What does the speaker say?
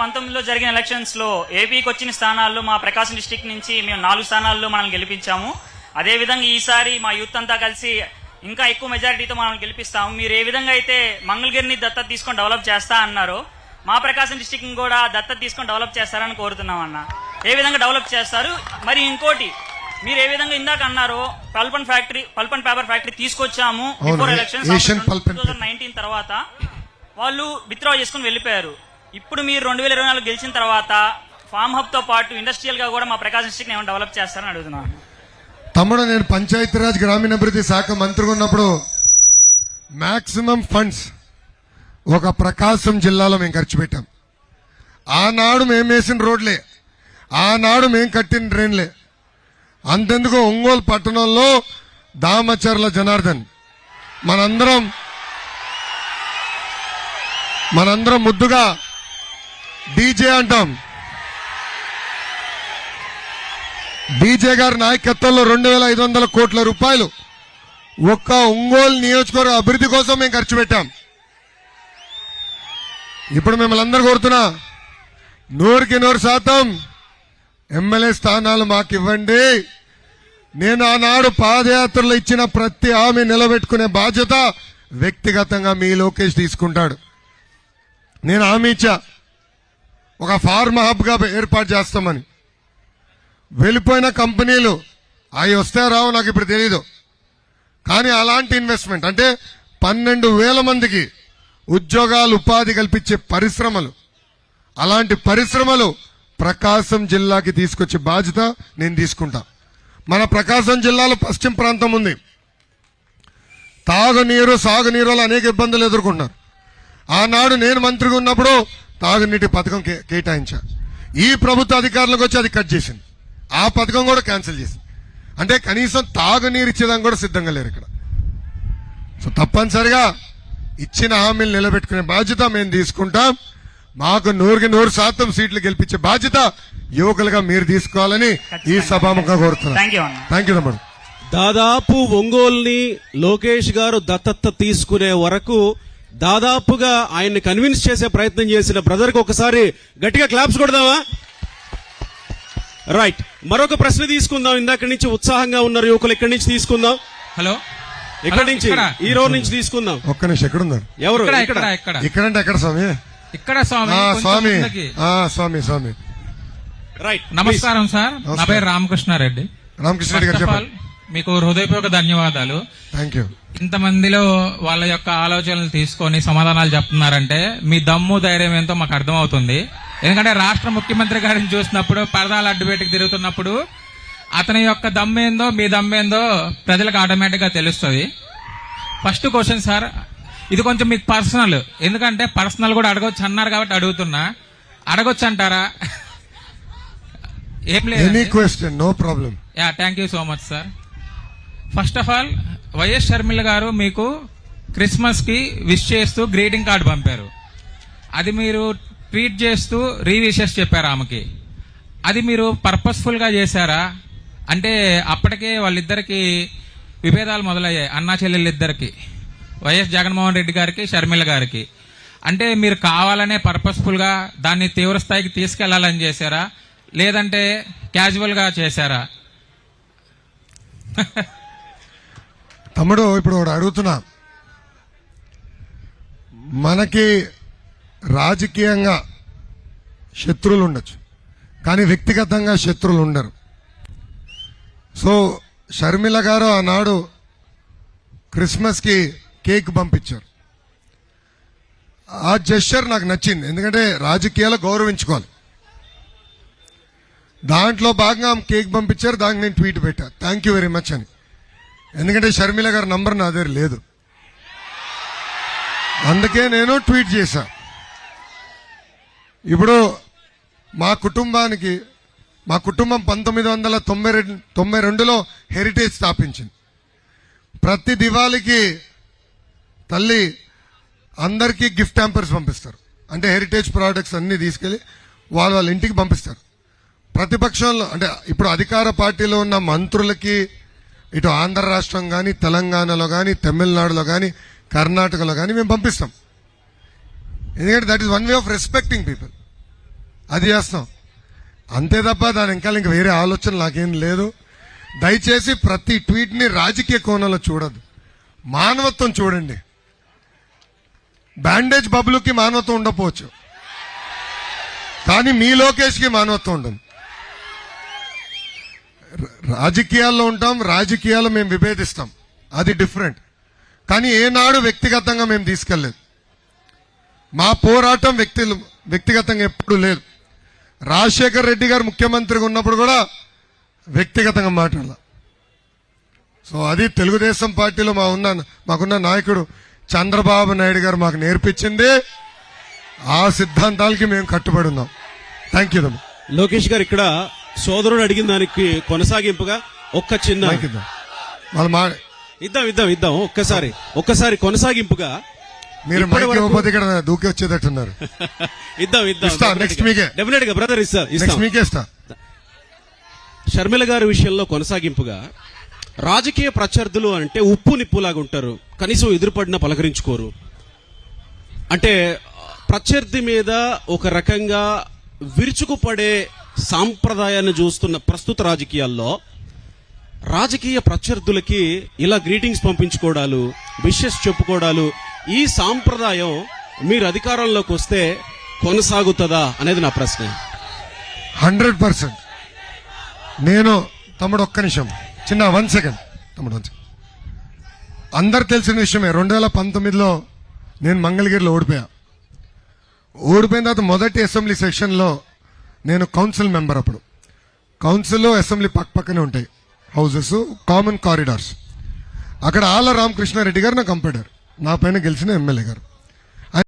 పంతొమ్మిదిలో జరిగిన ఎలక్షన్స్లో ఏపీకి వచ్చిన స్థానాల్లో మా ప్రకాశం డిస్టిక్ నుంచి మేము నాలుగు స్థానాల్లో మనల్ని గెలిపించాము. అదే విధంగా ఈసారి మా యూత్ అంతా కలిసి ఇంకా ఎక్కువ మెజారిటీతో మనం గెలిపిస్తాము. మీరు ఏ విధంగా అయితే మంగళగిరిని దత్తత తీసుకొని డెవలప్ చేస్తా అన్నారో మా ప్రకాశం డిస్టిక్ కూడా దత్తత తీసుకొని డెవలప్ చేస్తారని కోరుతున్నాం అన్న ఏ విధంగా డెవలప్ చేస్తారు? మరి ఇంకోటి మీరు ఏ విధంగా ఇందాక అన్నారో pulp and factory pulp and paper factory తీసుకొచ్చాము before elections and Paper. Nineteen తర్వాత వాళ్ళు విత్డ్రా చేసుకుని వెళ్ళిపోయారు. ఇప్పుడు మీరు రెండు వేల ఇరవై నాలుగు గెలిచిన తర్వాత ఫామ్ హబ్తో పాటు ఇండస్ట్రియల్గా కూడా మా ప్రకాశం డిస్ట్రిక్ట్ ఏమైనా డెవలప్ చేస్తారని అడుగుతున్నాను. తమ్ముడు నేను పంచాయతీరాజ్ గ్రామీణాభివృద్ధి శాఖ మంత్రిగా ఉన్నప్పుడు మ్యాక్సిమం ఫండ్స్ ఒక ప్రకాశం జిల్లాలో మేము ఖర్చు పెట్టాం. ఆనాడు మేము వేసిన రోడ్లే ఆనాడు మేము కట్టిన డ్రైన్లే. అంతెందుకు ఒంగోలు పట్టణంలో దామచర్ల జనార్దన్ మనందరం మనందరం ముద్దుగా డీజే అంటాం. డీజే గారి నాయకత్వంలో రెండు వేల ఐదు వందల కోట్ల రూపాయలు ఒక్క ఒంగోలు నియోజకవర్గ అభివృద్ధి కోసం మేము ఖర్చు పెట్టాం. ఇప్పుడు మిమ్మల్ని అందరూ కోరుతున్నా నూరుకి నూరు శాతం ఎమ్మెల్యే స్థానాలు మాకు ఇవ్వండి నేను ఆనాడు పాదయాత్రలో ఇచ్చిన ప్రతి హామీ నిలబెట్టుకునే బాధ్యత వ్యక్తిగతంగా మీ లోకేష్ తీసుకుంటాడు. నేను హామీ ఇచ్చా. ఒక ఫార్మ్ హబ్గా ఏర్పాటు చేస్తామని. వెళ్ళిపోయిన కంపెనీలు అవి వస్తే రావు నాకు ఇప్పుడు తెలియదు కానీ అలాంటి ఇన్వెస్ట్మెంట్ అంటే పన్నెండు వేల మందికి ఉద్యోగాలు ఉపాధి కల్పించే పరిశ్రమలు. అలాంటి పరిశ్రమలు ప్రకాశం జిల్లాకి తీసుకొచ్చే బాధ్యత నేను తీసుకుంటా. మన ప్రకాశం జిల్లాలో పశ్చిమ ప్రాంతం ఉంది. తాగునీరు సాగునీరులో అనేక ఇబ్బందులు ఎదుర్కొన్నారు ఆనాడు నేను మంత్రిగా ఉన్నప్పుడు తాగునీటి పథకం కే- కేటాయించా. ఈ ప్రభుత్వ అధికారులకు వచ్చి అది కట్ చేసింది. ఆ పథకం కూడా క్యాన్సిల్ చేసింది. అంటే కనీసం తాగునీరు ఇచ్చేదానికి కూడా సిద్ధంగా లేరు ఇక్కడ. సో తప్పనిసరిగా ఇచ్చిన హామీలు నిలబెట్టుకునే బాధ్యత మేము తీసుకుంటాం. మాకు నూరుకి నూరు శాతం సీట్లు గెలిపించే బాధ్యత యువకులుగా మీరు తీసుకోవాలని ఈ సభాముఖంగా కోరుతున్నాను థ్యాంక్ యూ దాదాపు ఒంగోల్ని లోకేష్ గారు దత్తత తీసుకునే వరకు దాదాపుగా ఆయన్ని కన్విన్స్ చేసే ప్రయత్నం చేసిన బ్రదర్కి ఒకసారి గట్టిగా క్లాప్స్ కొడదామా? రైట్ మరొక ప్రశ్న తీసుకుందాం. ఇందాక నుంచి ఉత్సాహంగా ఉన్నారు యువకులు. ఇక్కడి నుంచి తీసుకుందాం. హలో. ఇక్కడి నుంచి. ఇక్కడ. ఈ రోజు నుంచి తీసుకుందాం. ఒక్క నిమిషం ఎక్కడున్నారు ఎవరు? ఇక్కడ ఇక్కడ. ఇక్కడ ఇక్కడ. ఇక్కడంటే ఎక్కడ స్వామి? ఇక్కడ స్వామి స్వామి. స్వామి స్వామి. రైట్ నమస్కారం సార్. నా. పేరు రామకృష్ణారెడ్డి. రామకృష్ణ రెడ్డి గారు చెప్పండి. మీకు హృదయపూర్వక ధన్యవాదాలు. థ్యాంక్ యూ ఇంతమందిలో వాళ్ళ యొక్క ఆలోచనలు తీసుకొని సమాధానాలు చెప్తున్నారంటే మీ దమ్ము ధైర్యం ఏంటో మాకు అర్థమవుతుంది. ఎందుకంటే రాష్ట్ర ముఖ్యమంత్రి గారిని చూసినప్పుడు పరదాలు అడ్డుబెట్టుకు తిరుగుతున్నప్పుడు అతని యొక్క దమ్మేందో మీ దమ్మేందో ప్రజలకు ఆటోమేటిక్గా తెలుస్తుంది. ఫస్ట్ క్వశ్చన్ సార్ ఇది కొంచెం మీకు పర్సనల్ ఎందుకంటే పర్సనల్ కూడా అడగొచ్చు అన్నారు కాబట్టి అడుగుతున్నా. అడగొచ్చు అంటారా? ఏం ఎనీ లేదు question no problem yeah thank you so much sir first of all YS Sharmila garu మీకు క్రిస్మస్కి విష్ చేస్తూ గ్రీటింగ్ కార్డు పంపారు. అది మీరు ట్వీట్ చేస్తూ రీవిషెస్ చెప్పారు ఆమెకి. అది మీరు పర్పస్ఫుల్గా చేశారా? అంటే అప్పటికే వాళ్ళిద్దరికి విభేదాలు మొదలయ్యాయి అన్నా చెల్లెళ్ళిద్దరికి. వైఎస్ జగన్మోహన్ రెడ్డి గారికి షర్మిల గారికి. అంటే మీరు కావాలనే పర్పస్ఫుల్గా దాన్ని తీవ్రస్థాయికి తీసుకెళ్ళాలని చేశారా? లేదంటే క్యాజువల్గా చేశారా? తమ్ముడు ఇప్పుడు అడుగుతున్నా. మనకి రాజకీయంగా శత్రువులు ఉండొచ్చు కానీ వ్యక్తిగతంగా శత్రువులు ఉండరు. సో షర్మిల గారు ఆనాడు క్రిస్మస్కి కేక్ పంపించారు. ఆ జెస్చర్ నాకు నచ్చింది ఎందుకంటే రాజకీయాలు గౌరవించుకోవాలి. దాంట్లో భాగంగా కేక్ పంపించారు దానికి నేను ట్వీట్ పెట్టా. థ్యాంక్ యూ వెరీ మచ్ అని. ఎందుకంటే షర్మిల గారి నంబర్ నా దగ్గర లేదు. అందుకే నేను ట్వీట్ చేశా. ఇప్పుడు మా కుటుంబానికి మా కుటుంబం పంతొమ్మిది వందల తొంభై రెండు తొంభై రెండులో హెరిటేజ్ స్థాపించింది. ప్రతి దివాళికి తల్లి అందరికీ గిఫ్ట్ ట్యాంపర్స్ పంపిస్తారు. అంటే హెరిటేజ్ ప్రోడక్ట్స్ అన్నీ తీసుకెళ్ళి వాళ్ళ వాళ్ళ ఇంటికి పంపిస్తారు. ప్రతిపక్షంలో అంటే ఇప్పుడు అధికార పార్టీలో ఉన్న మంత్రులకి ఇటు ఆంధ్ర రాష్ట్రం కానీ తెలంగాణలో కానీ తమిళనాడులో కానీ కర్ణాటకలో కానీ మేము పంపిస్తాం. ఎందుకంటే that is one way of respecting people అది చేస్తాం. అంతే తప్ప దాని ఇంకా ఇంకా వేరే ఆలోచన నాకేం లేదు. దయచేసి ప్రతి ట్వీట్ని రాజకీయ కోణంలో చూడద్దు. మానవత్వం చూడండి. బ్యాండేజ్ బబులుకి మానవత్వం ఉండకపోవచ్చు. కానీ మీ లోకేష్కి మానవత్వం ఉంటుంది రాజకీయాల్లో ఉంటాం రాజకీయాల్లో మేము విభేదిస్తాం. అది డిఫరెంట్. కానీ ఏనాడు వ్యక్తిగతంగా మేము తీసుకెళ్ళలేదు. మా పోరాటం వ్యక్తి వ్యక్తిగతంగా ఎప్పుడు లేదు. రాజశేఖర్ రెడ్డి గారు ముఖ్యమంత్రిగా ఉన్నప్పుడు కూడా వ్యక్తిగతంగా మాట్లాడాల. సో అది తెలుగుదేశం పార్టీలో మా ఉన్న మాకున్న నాయకుడు చంద్రబాబు నాయుడు గారు మాకు నేర్పించింది. ఆ సిద్ధాంతాలకి మేము కట్టుబడి ఉన్నాం. థ్యాంక్ యూ లోకేష్ గారు ఇక్కడ సోదరుడు అడిగిన దానికి కొనసాగింపుగా ఒక్క చిన్న ఇద్దాం. ఇద్దాం ఇద్దాం ఒక్కసారి ఒక్కసారి కొనసాగింపుగా మీరు దూకి వచ్చేటట్టున్నారు. ఇద్దాం ఇద్దాం. next మీకే. డెఫినెట్గా బ్రదర్ ఇస్తా ఇస్తాం. నెక్స్ట్ మీకే ఇస్తా. షర్మిల గారి విషయంలో కొనసాగింపుగా రాజకీయ ప్రత్యర్థులు అంటే ఉప్పు నిప్పులాగా ఉంటారు. కనీసం ఎదురుపడినా పలకరించుకోరు. అంటే ప్రత్యర్థి మీద ఒక రకంగా విరుచుకుపడే సాంప్రదాయాన్ని చూస్తున్న ప్రస్తుత రాజకీయాల్లో రాజకీయ ప్రత్యర్థులకి ఇలా గ్రీటింగ్స్ పంపించుకోవడాలు విషెస్ చెప్పుకోవడాలు ఈ సాంప్రదాయం మీరు అధికారంలోకి వస్తే కొనసాగుతుందా అనేది నా ప్రశ్న. Hundred percent. నేను తమ్ముడు ఒక్క నిమిషం. చిన్న వన్ సెకండ్. తమ్ముడు వన్ సెకండ్. అందరు తెలిసిన విషయమే రెండు వేల పంతొమ్మిదిలో నేను మంగళగిరిలో ఓడిపోయా. ఓడిపోయిన తర్వాత మొదటి అసెంబ్లీ సెక్షన్లో నేను కౌన్సిల్ మెంబర్ అప్పుడు. కౌన్సిల్ అసెంబ్లీ పక్క పక్కనే ఉంటాయి. హౌసెస్ కామన్ కారిడార్స్ అక్కడ ఆల రామకృష్ణారెడ్డి గారు నా కంప్యూటర్ నా పైన గెలిచిన ఎమ్మెల్యే గారు.